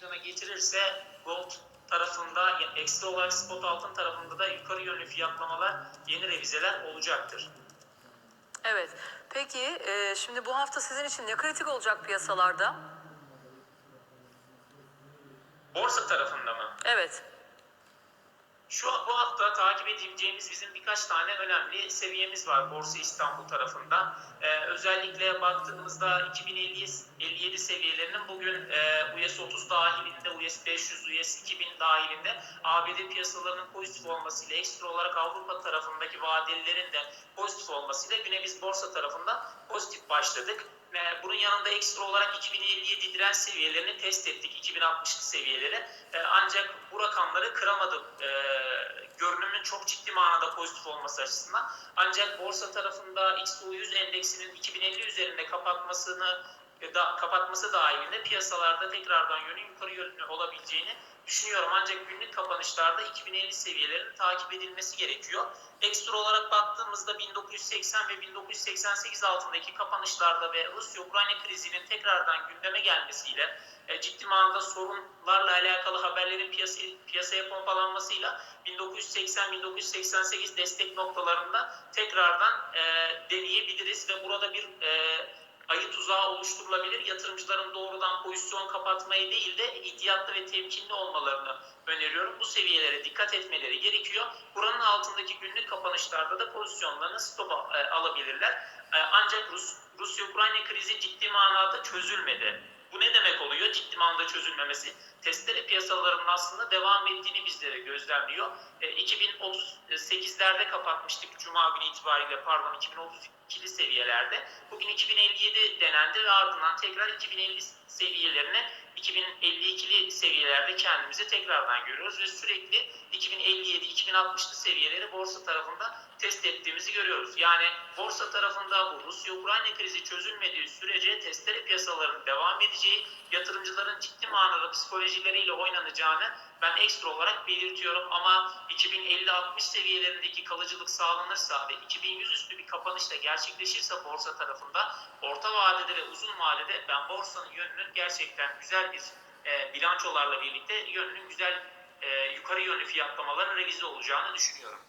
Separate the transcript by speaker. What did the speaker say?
Speaker 1: meydana getirirse gold tarafında ekstra olarak spot altın tarafında da yukarı yönlü fiyatlamalar, yeni revizeler olacaktır.
Speaker 2: Evet. Peki e, şimdi bu hafta sizin için ne kritik olacak piyasalarda?
Speaker 1: Borsa tarafında mı?
Speaker 2: Evet.
Speaker 1: Şu bu hafta takip edeceğimiz bizim birkaç tane önemli seviyemiz var Borsa İstanbul tarafında. Ee, özellikle baktığımızda 2057 seviyelerinin bugün e, US 30 dahilinde, US 500, US 2000 dahilinde ABD piyasalarının pozitif olmasıyla ekstra olarak Avrupa tarafındaki vadelilerin de pozitif olmasıyla güne biz borsa tarafında pozitif başladık. Bunun yanında ekstra olarak 2057 direnç seviyelerini test ettik, 2060 seviyeleri. Ee, ancak bu rakamları kıramadık. Ee, görünümün çok ciddi manada pozitif olması açısından. Ancak borsa tarafında XO100 endeksinin 2050 üzerinde kapatmasını da, kapatması dahilinde piyasalarda tekrardan yönün yukarı yönlü olabileceğini düşünüyorum. Ancak günlük kapanışlarda 2050 seviyelerinin takip edilmesi gerekiyor. Ekstra olarak baktığımızda 1980 ve 1988 altındaki kapanışlarda ve Rusya-Ukrayna krizinin tekrardan gündeme gelmesiyle e, ciddi manada sorunlarla alakalı haberlerin piyasaya, piyasaya pompalanmasıyla 1980-1988 destek noktalarında tekrardan e, deneyebiliriz ve burada bir e, ayı tuzağı oluşturulabilir. Yatırımcıların doğrudan pozisyon kapatmayı değil de ihtiyatlı ve temkinli olmalarını öneriyorum. Bu seviyelere dikkat etmeleri gerekiyor. Buranın altındaki günlük kapanışlarda da pozisyonlarını stopa e, alabilirler. E, ancak Rus, Rusya-Ukrayna krizi ciddi manada çözülmedi. Ne demek oluyor? Ciddi manada çözülmemesi. Testere piyasalarının aslında devam ettiğini bizlere gözlemliyor. E, 2038'lerde kapatmıştık Cuma günü itibariyle pardon 2032'li seviyelerde. Bugün 2057 denendi ve ardından tekrar 2050 seviyelerine 2052'li seviyelerde kendimizi tekrardan görüyoruz ve sürekli 2057-2060'lı seviyeleri borsa tarafında test ettiğimizi görüyoruz. Yani borsa tarafında bu Rusya-Ukrayna krizi çözülmediği sürece testere piyasalarının devam edeceği, yatırımcıların ciddi manada psikolojileriyle oynanacağını ben ekstra olarak belirtiyorum ama 2050-60 seviyelerindeki kalıcılık sağlanırsa ve 2100 üstü bir kapanışla gerçekleşirse borsa tarafında orta vadede ve uzun vadede ben borsanın yönünün gerçekten güzel bir e, bilançolarla birlikte yönünün güzel e, yukarı yönlü fiyatlamaların revize olacağını düşünüyorum.